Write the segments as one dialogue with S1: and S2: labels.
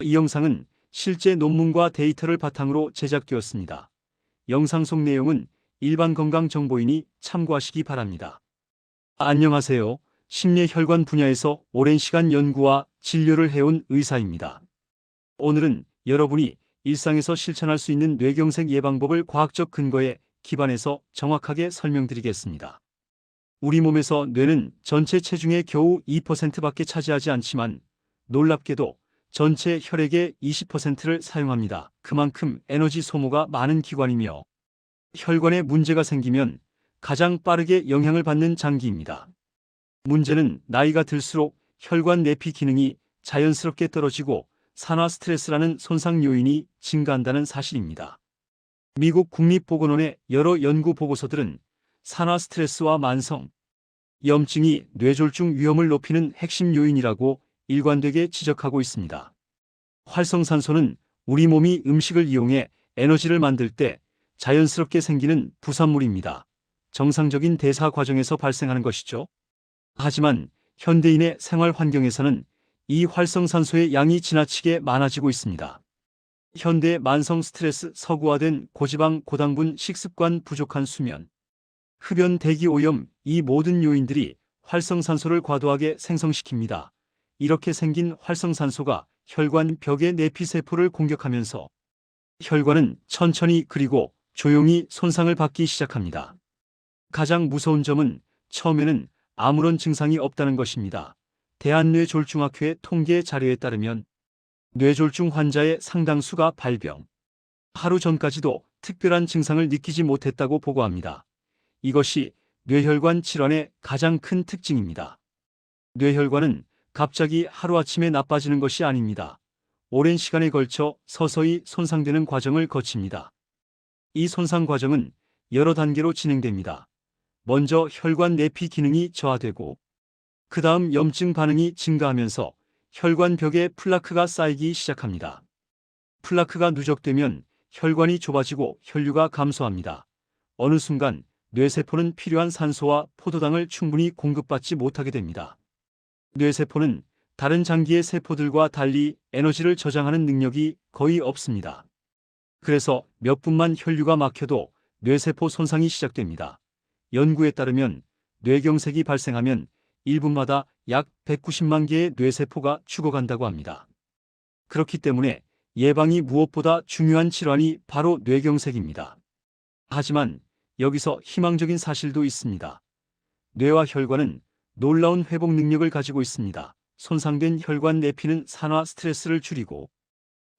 S1: 이 영상은 실제 논문과 데이터를 바탕으로 제작되었습니다. 영상 속 내용은 일반 건강 정보이니 참고하시기 바랍니다. 안녕하세요. 심뇌혈관 분야에서 오랜 시간 연구와 진료를 해온 의사입니다. 오늘은 여러분이 일상에서 실천할 수 있는 뇌경색 예방법을 과학적 근거에 기반해서 정확하게 설명드리겠습니다. 우리 몸에서 뇌는 전체 체중의 겨우 2%밖에 차지하지 않지만 놀랍게도 전체 혈액의 20%를 사용합니다. 그만큼 에너지 소모가 많은 기관이며 혈관에 문제가 생기면 가장 빠르게 영향을 받는 장기입니다. 문제는 나이가 들수록 혈관 내피 기능이 자연스럽게 떨어지고 산화 스트레스라는 손상 요인이 증가한다는 사실입니다. 미국 국립보건원의 여러 연구 보고서들은 산화 스트레스와 만성 염증이 뇌졸중 위험을 높이는 핵심 요인이라고 일관되게 지적하고 있습니다. 활성산소는 우리 몸이 음식을 이용해 에너지를 만들 때 자연스럽게 생기는 부산물입니다. 정상적인 대사 과정에서 발생하는 것이죠. 하지만 현대인의 생활 환경에서는 이 활성산소의 양이 지나치게 많아지고 있습니다. 현대 만성 스트레스 서구화된 고지방 고당분 식습관 부족한 수면, 흡연 대기 오염 이 모든 요인들이 활성산소를 과도하게 생성시킵니다. 이렇게 생긴 활성산소가 혈관 벽의 내피세포를 공격하면서 혈관은 천천히 그리고 조용히 손상을 받기 시작합니다. 가장 무서운 점은 처음에는 아무런 증상이 없다는 것입니다. 대한뇌졸중학회 통계 자료에 따르면 뇌졸중 환자의 상당수가 발병, 하루 전까지도 특별한 증상을 느끼지 못했다고 보고합니다. 이것이 뇌혈관 질환의 가장 큰 특징입니다. 뇌혈관은 갑자기 하루아침에 나빠지는 것이 아닙니다. 오랜 시간에 걸쳐 서서히 손상되는 과정을 거칩니다. 이 손상 과정은 여러 단계로 진행됩니다. 먼저 혈관 내피 기능이 저하되고 그 다음 염증 반응이 증가하면서 혈관 벽에 플라크가 쌓이기 시작합니다. 플라크가 누적되면 혈관이 좁아지고 혈류가 감소합니다. 어느 순간 뇌세포는 필요한 산소와 포도당을 충분히 공급받지 못하게 됩니다. 뇌세포는 다른 장기의 세포들과 달리 에너지를 저장하는 능력이 거의 없습니다. 그래서 몇 분만 혈류가 막혀도 뇌세포 손상이 시작됩니다. 연구에 따르면 뇌경색이 발생하면 1분마다 약 190만 개의 뇌세포가 죽어간다고 합니다. 그렇기 때문에 예방이 무엇보다 중요한 질환이 바로 뇌경색입니다. 하지만 여기서 희망적인 사실도 있습니다. 뇌와 혈관은 놀라운 회복 능력을 가지고 있습니다. 손상된 혈관 내피는 산화 스트레스를 줄이고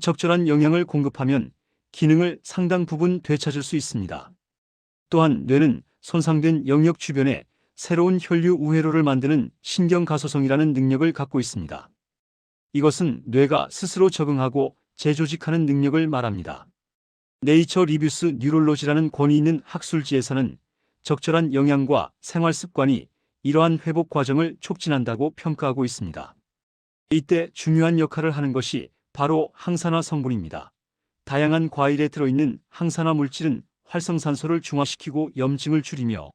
S1: 적절한 영양을 공급하면 기능을 상당 부분 되찾을 수 있습니다. 또한 뇌는 손상된 영역 주변에 새로운 혈류 우회로를 만드는 신경가소성이라는 능력을 갖고 있습니다. 이것은 뇌가 스스로 적응하고 재조직하는 능력을 말합니다. 네이처 리뷰스 뉴롤로지라는 권위 있는 학술지에서는 적절한 영양과 생활 습관이 이러한 회복 과정을 촉진한다고 평가하고 있습니다. 이때 중요한 역할을 하는 것이 바로 항산화 성분입니다. 다양한 과일에 들어있는 항산화 물질은 활성산소를 중화시키고 염증을 줄이며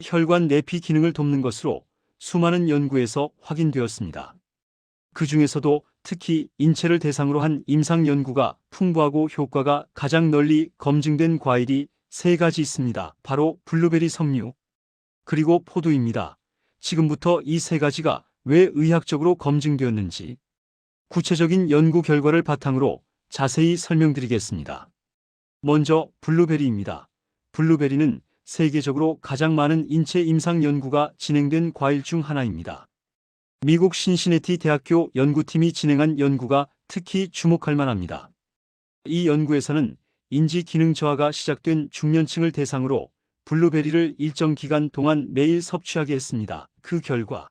S1: 혈관 내피 기능을 돕는 것으로 수많은 연구에서 확인되었습니다. 그 중에서도 특히 인체를 대상으로 한 임상 연구가 풍부하고 효과가 가장 널리 검증된 과일이 세 가지 있습니다. 바로 블루베리 석류, 그리고 포도입니다. 지금부터 이 세 가지가 왜 의학적으로 검증되었는지 구체적인 연구 결과를 바탕으로 자세히 설명드리겠습니다. 먼저 블루베리입니다. 블루베리는 세계적으로 가장 많은 인체 임상 연구가 진행된 과일 중 하나입니다. 미국 신시내티 대학교 연구팀이 진행한 연구가 특히 주목할 만합니다. 이 연구에서는 인지 기능 저하가 시작된 중년층을 대상으로 블루베리를 일정 기간 동안 매일 섭취하게 했습니다. 그 결과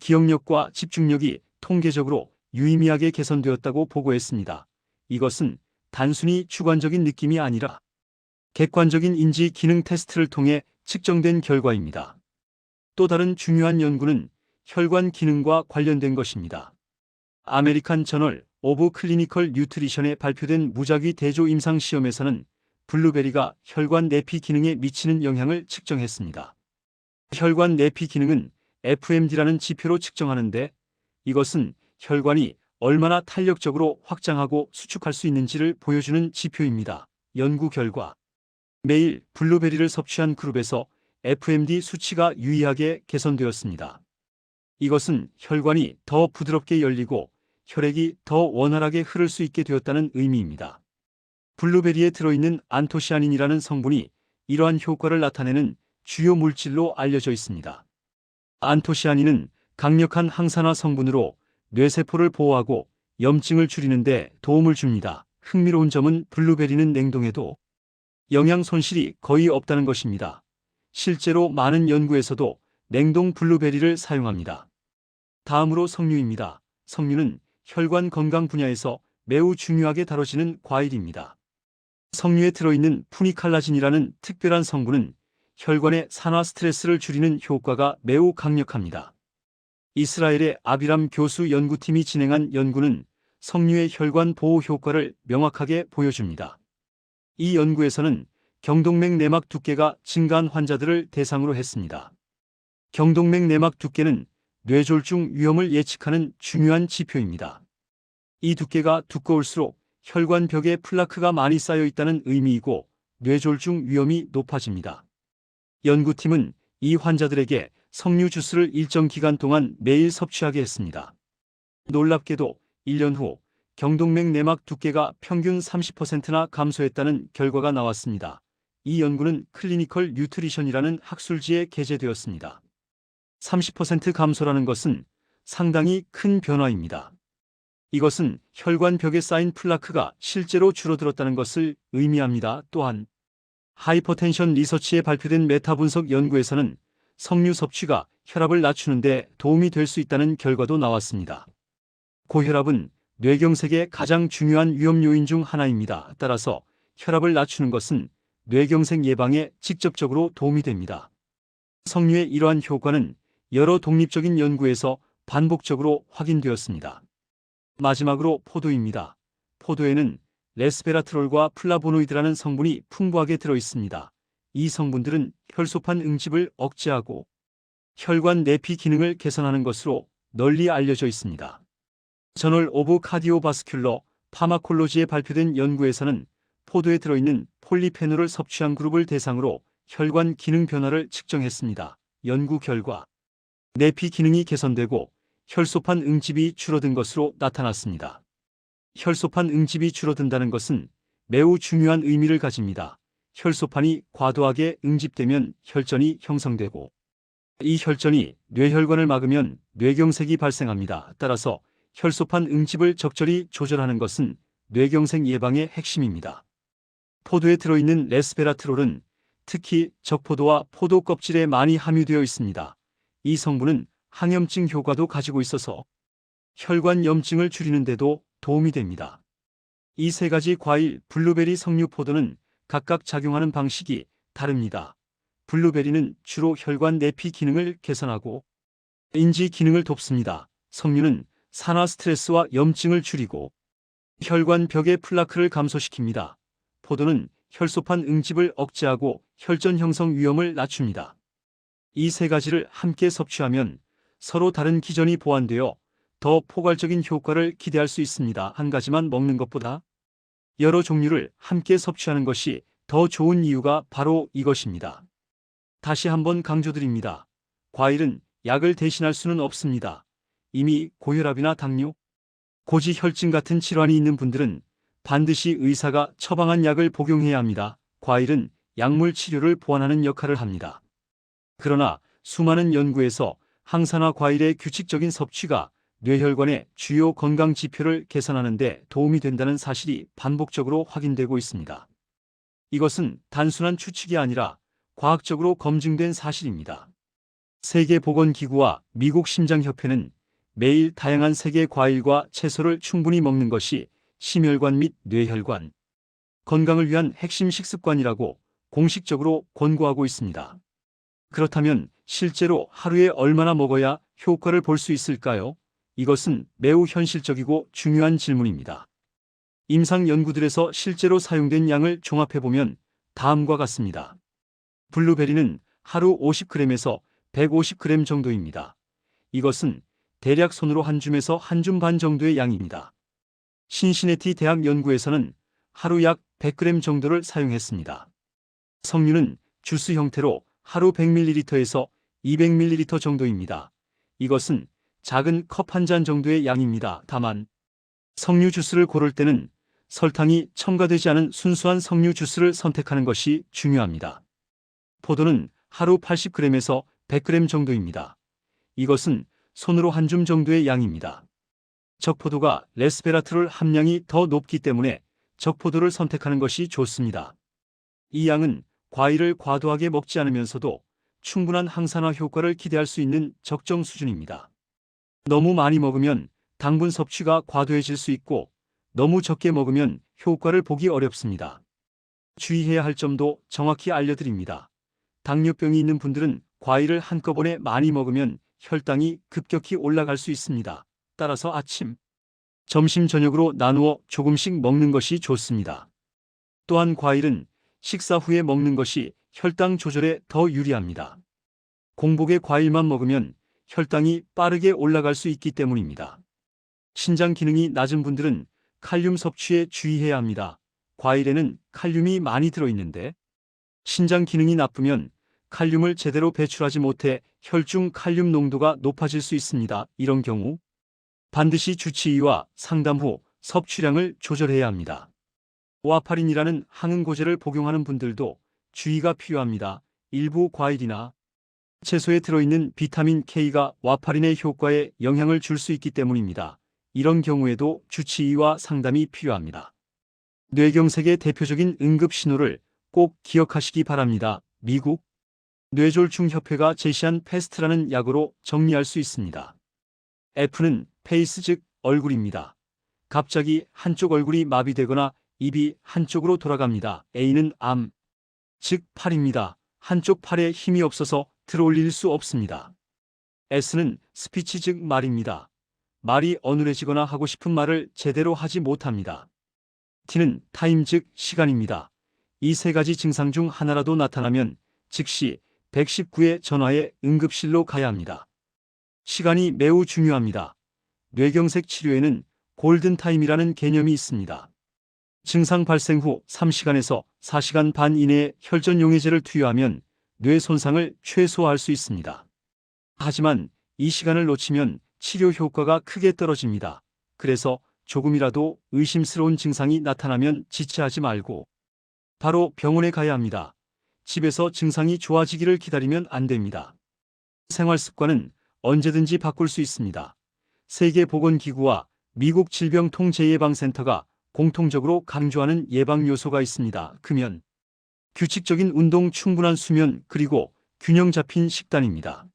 S1: 기억력과 집중력이 통계적으로 유의미하게 개선되었다고 보고했습니다. 이것은 단순히 주관적인 느낌이 아니라 객관적인 인지 기능 테스트를 통해 측정된 결과입니다. 또 다른 중요한 연구는 혈관 기능과 관련된 것입니다. 아메리칸 저널 오브 클리니컬 뉴트리션에 발표된 무작위 대조 임상 시험에서는 블루베리가 혈관 내피 기능에 미치는 영향을 측정했습니다. 혈관 내피 기능은 FMD라는 지표로 측정하는데 이것은 혈관이 얼마나 탄력적으로 확장하고 수축할 수 있는지를 보여주는 지표입니다. 연구 결과 매일 블루베리를 섭취한 그룹에서 FMD 수치가 유의하게 개선되었습니다. 이것은 혈관이 더 부드럽게 열리고 혈액이 더 원활하게 흐를 수 있게 되었다는 의미입니다. 블루베리에 들어있는 안토시아닌이라는 성분이 이러한 효과를 나타내는 주요 물질로 알려져 있습니다. 안토시아닌은 강력한 항산화 성분으로 뇌세포를 보호하고 염증을 줄이는데 도움을 줍니다. 흥미로운 점은 블루베리는 냉동에도 영양 손실이 거의 없다는 것입니다. 실제로 많은 연구에서도 냉동 블루베리를 사용합니다. 다음으로 석류입니다. 석류는 혈관 건강 분야에서 매우 중요하게 다뤄지는 과일입니다. 석류에 들어있는 푸니칼라진이라는 특별한 성분은 혈관의 산화 스트레스를 줄이는 효과가 매우 강력합니다. 이스라엘의 아비람 교수 연구팀이 진행한 연구는 석류의 혈관 보호 효과를 명확하게 보여줍니다. 이 연구에서는 경동맥 내막 두께가 증가한 환자들을 대상으로 했습니다. 경동맥 내막 두께는 뇌졸중 위험을 예측하는 중요한 지표입니다. 이 두께가 두꺼울수록 혈관 벽에 플라크가 많이 쌓여 있다는 의미이고 뇌졸중 위험이 높아집니다. 연구팀은 이 환자들에게 석류 주스를 일정 기간 동안 매일 섭취하게 했습니다. 놀랍게도 1년 후 경동맥 내막 두께가 평균 30%나 감소했다는 결과가 나왔습니다. 이 연구는 클리니컬 뉴트리션이라는 학술지에 게재되었습니다. 30% 감소라는 것은 상당히 큰 변화입니다. 이것은 혈관 벽에 쌓인 플라크가 실제로 줄어들었다는 것을 의미합니다. 또한 하이퍼텐션 리서치에 발표된 메타 분석 연구에서는 석류 섭취가 혈압을 낮추는데 도움이 될 수 있다는 결과도 나왔습니다. 고혈압은 뇌경색의 가장 중요한 위험 요인 중 하나입니다. 따라서 혈압을 낮추는 것은 뇌경색 예방에 직접적으로 도움이 됩니다. 석류의 이러한 효과는 여러 독립적인 연구에서 반복적으로 확인되었습니다. 마지막으로 포도입니다. 포도에는 레스베라트롤과 플라보노이드라는 성분이 풍부하게 들어 있습니다. 이 성분들은 혈소판 응집을 억제하고 혈관 내피 기능을 개선하는 것으로 널리 알려져 있습니다. 저널 오브 카디오바스큘러 파마콜로지에 발표된 연구에서는 포도에 들어있는 폴리페놀을 섭취한 그룹을 대상으로 혈관 기능 변화를 측정했습니다. 연구 결과 내피 기능이 개선되고 혈소판 응집이 줄어든 것으로 나타났습니다. 혈소판 응집이 줄어든다는 것은 매우 중요한 의미를 가집니다. 혈소판이 과도하게 응집되면 혈전이 형성되고 이 혈전이 뇌혈관을 막으면 뇌경색이 발생합니다. 따라서 혈소판 응집을 적절히 조절하는 것은 뇌경색 예방의 핵심입니다. 포도에 들어있는 레스베라트롤은 특히 적포도와 포도 껍질에 많이 함유되어 있습니다. 이 성분은 항염증 효과도 가지고 있어서 혈관 염증을 줄이는 데도 도움이 됩니다. 이 세 가지 과일 블루베리 석류 포도는 각각 작용하는 방식이 다릅니다. 블루베리는 주로 혈관 내피 기능을 개선하고 인지 기능을 돕습니다. 석류는 산화 스트레스와 염증을 줄이고 혈관 벽의 플라크를 감소시킵니다. 포도는 혈소판 응집을 억제하고 혈전 형성 위험을 낮춥니다. 이 세 가지를 함께 섭취하면 서로 다른 기전이 보완되어 더 포괄적인 효과를 기대할 수 있습니다. 한 가지만 먹는 것보다 여러 종류를 함께 섭취하는 것이 더 좋은 이유가 바로 이것입니다. 다시 한번 강조드립니다. 과일은 약을 대신할 수는 없습니다. 이미 고혈압이나 당뇨, 고지혈증 같은 질환이 있는 분들은 반드시 의사가 처방한 약을 복용해야 합니다. 과일은 약물 치료를 보완하는 역할을 합니다. 그러나 수많은 연구에서 항산화 과일의 규칙적인 섭취가 뇌혈관의 주요 건강 지표를 개선하는 데 도움이 된다는 사실이 반복적으로 확인되고 있습니다. 이것은 단순한 추측이 아니라 과학적으로 검증된 사실입니다. 세계보건기구와 미국 심장협회는 매일 다양한 세계 과일과 채소를 충분히 먹는 것이 심혈관 및 뇌혈관 건강을 위한 핵심 식습관이라고 공식적으로 권고하고 있습니다. 그렇다면 실제로 하루에 얼마나 먹어야 효과를 볼 수 있을까요? 이것은 매우 현실적이고 중요한 질문입니다. 임상 연구들에서 실제로 사용된 양을 종합해보면 다음과 같습니다. 블루베리는 하루 50g에서 150g 정도입니다. 이것은 대략 손으로 한 줌에서 한 줌 반 정도의 양입니다. 신시내티 대학 연구에서는 하루 약 100g 정도를 사용했습니다. 석류는 주스 형태로 하루 100ml에서 200ml 정도입니다. 이것은 작은 컵 한 잔 정도의 양입니다. 다만 석류 주스를 고를 때는 설탕이 첨가되지 않은 순수한 석류 주스를 선택하는 것이 중요합니다. 포도는 하루 80g에서 100g 정도입니다. 이것은 손으로 한 줌 정도의 양입니다. 적포도가 레스베라트롤 함량이 더 높기 때문에 적포도를 선택하는 것이 좋습니다. 이 양은 과일을 과도하게 먹지 않으면서도 충분한 항산화 효과를 기대할 수 있는 적정 수준입니다. 너무 많이 먹으면 당분 섭취가 과도해질 수 있고 너무 적게 먹으면 효과를 보기 어렵습니다. 주의해야 할 점도 정확히 알려드립니다. 당뇨병이 있는 분들은 과일을 한꺼번에 많이 먹으면 혈당이 급격히 올라갈 수 있습니다. 따라서 아침, 점심, 저녁으로 나누어 조금씩 먹는 것이 좋습니다. 또한 과일은 식사 후에 먹는 것이 혈당 조절에 더 유리합니다. 공복에 과일만 먹으면 혈당이 빠르게 올라갈 수 있기 때문입니다. 신장 기능이 낮은 분들은 칼륨 섭취에 주의해야 합니다. 과일에는 칼륨이 많이 들어있는데 신장 기능이 나쁘면 칼륨을 제대로 배출하지 못해 혈중 칼륨 농도가 높아질 수 있습니다. 이런 경우 반드시 주치의와 상담 후 섭취량을 조절해야 합니다. 와파린이라는 항응고제를 복용하는 분들도 주의가 필요합니다. 일부 과일이나 채소에 들어있는 비타민 K가 와파린의 효과에 영향을 줄 수 있기 때문입니다. 이런 경우에도 주치의와 상담이 필요합니다. 뇌경색의 대표적인 응급 신호를 꼭 기억하시기 바랍니다. 미국 뇌졸중협회가 제시한 패스트라는 약으로 정리할 수 있습니다. F는 페이스 즉 얼굴입니다. 갑자기 한쪽 얼굴이 마비되거나 입이 한쪽으로 돌아갑니다. A는 암, 즉 팔입니다. 한쪽 팔에 힘이 없어서 들어올릴 수 없습니다. S는 스피치 즉 말입니다. 말이 어눌해지거나 하고 싶은 말을 제대로 하지 못합니다. T는 타임 즉 시간입니다. 이 세 가지 증상 중 하나라도 나타나면 즉시 119에 전화해 응급실로 가야 합니다. 시간이 매우 중요합니다. 뇌경색 치료에는 골든타임이라는 개념이 있습니다. 증상 발생 후 3시간에서 4시간 반 이내에 혈전 용해제를 투여하면 뇌 손상을 최소화할 수 있습니다. 하지만 이 시간을 놓치면 치료 효과가 크게 떨어집니다. 그래서 조금이라도 의심스러운 증상이 나타나면 지체하지 말고 바로 병원에 가야 합니다. 집에서 증상이 좋아지기를 기다리면 안 됩니다. 생활 습관은 언제든지 바꿀 수 있습니다. 세계보건기구와 미국 질병통제예방센터가 공통적으로 강조하는 예방 요소가 있습니다. 금연, 규칙적인 운동, 충분한 수면, 그리고 균형 잡힌 식단입니다.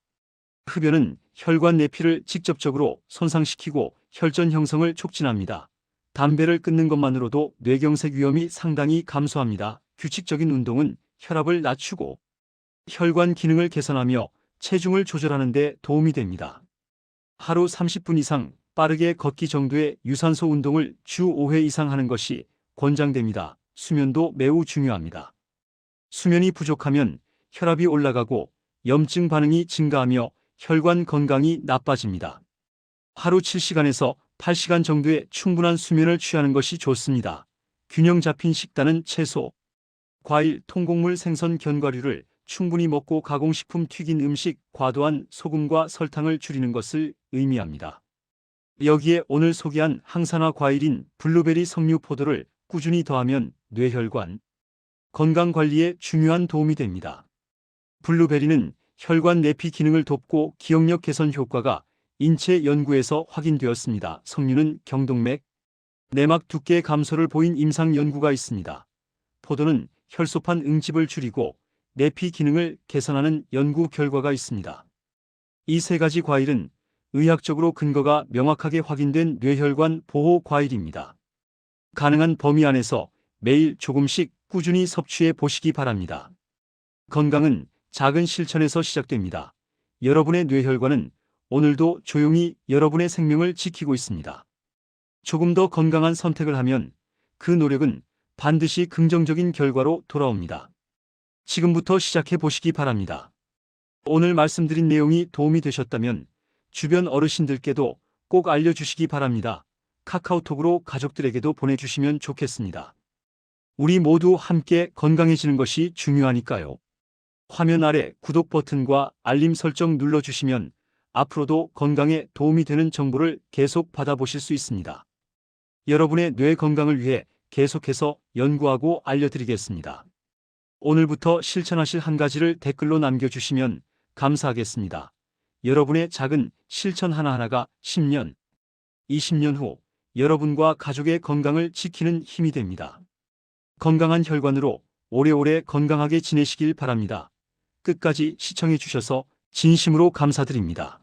S1: 흡연은 혈관 내피를 직접적으로 손상시키고 혈전 형성을 촉진합니다. 담배를 끊는 것만으로도 뇌경색 위험이 상당히 감소합니다. 규칙적인 운동은 혈압을 낮추고 혈관 기능을 개선하며 체중을 조절하는 데 도움이 됩니다. 하루 30분 이상 빠르게 걷기 정도의 유산소 운동을 주 5회 이상 하는 것이 권장됩니다. 수면도 매우 중요합니다. 수면이 부족하면 혈압이 올라가고 염증 반응이 증가하며 혈관 건강이 나빠집니다. 하루 7시간에서 8시간 정도의 충분한 수면을 취하는 것이 좋습니다. 균형 잡힌 식단은 채소, 과일, 통곡물, 생선, 견과류를 충분히 먹고 가공식품, 튀긴 음식, 과도한 소금과 설탕을 줄이는 것을 의미합니다. 여기에 오늘 소개한 항산화 과일인 블루베리 석류 포도를 꾸준히 더하면 뇌혈관 건강 관리에 중요한 도움이 됩니다. 블루베리는 혈관 내피 기능을 돕고 기억력 개선 효과가 인체 연구에서 확인되었습니다. 석류는 경동맥, 내막 두께 감소를 보인 임상 연구가 있습니다. 포도는 혈소판 응집을 줄이고 내피 기능을 개선하는 연구 결과가 있습니다. 이 세 가지 과일은 의학적으로 근거가 명확하게 확인된 뇌혈관 보호 과일입니다. 가능한 범위 안에서 매일 조금씩 꾸준히 섭취해 보시기 바랍니다. 건강은 작은 실천에서 시작됩니다. 여러분의 뇌혈관은 오늘도 조용히 여러분의 생명을 지키고 있습니다. 조금 더 건강한 선택을 하면 그 노력은 반드시 긍정적인 결과로 돌아옵니다. 지금부터 시작해 보시기 바랍니다. 오늘 말씀드린 내용이 도움이 되셨다면 주변 어르신들께도 꼭 알려주시기 바랍니다. 카카오톡으로 가족들에게도 보내주시면 좋겠습니다. 우리 모두 함께 건강해지는 것이 중요하니까요. 화면 아래 구독 버튼과 알림 설정 눌러주시면 앞으로도 건강에 도움이 되는 정보를 계속 받아보실 수 있습니다. 여러분의 뇌 건강을 위해 계속해서 연구하고 알려드리겠습니다. 오늘부터 실천하실 한 가지를 댓글로 남겨주시면 감사하겠습니다. 여러분의 작은 실천 하나하나가 10년, 20년 후 여러분과 가족의 건강을 지키는 힘이 됩니다. 건강한 혈관으로 오래오래 건강하게 지내시길 바랍니다. 끝까지 시청해 주셔서 진심으로 감사드립니다.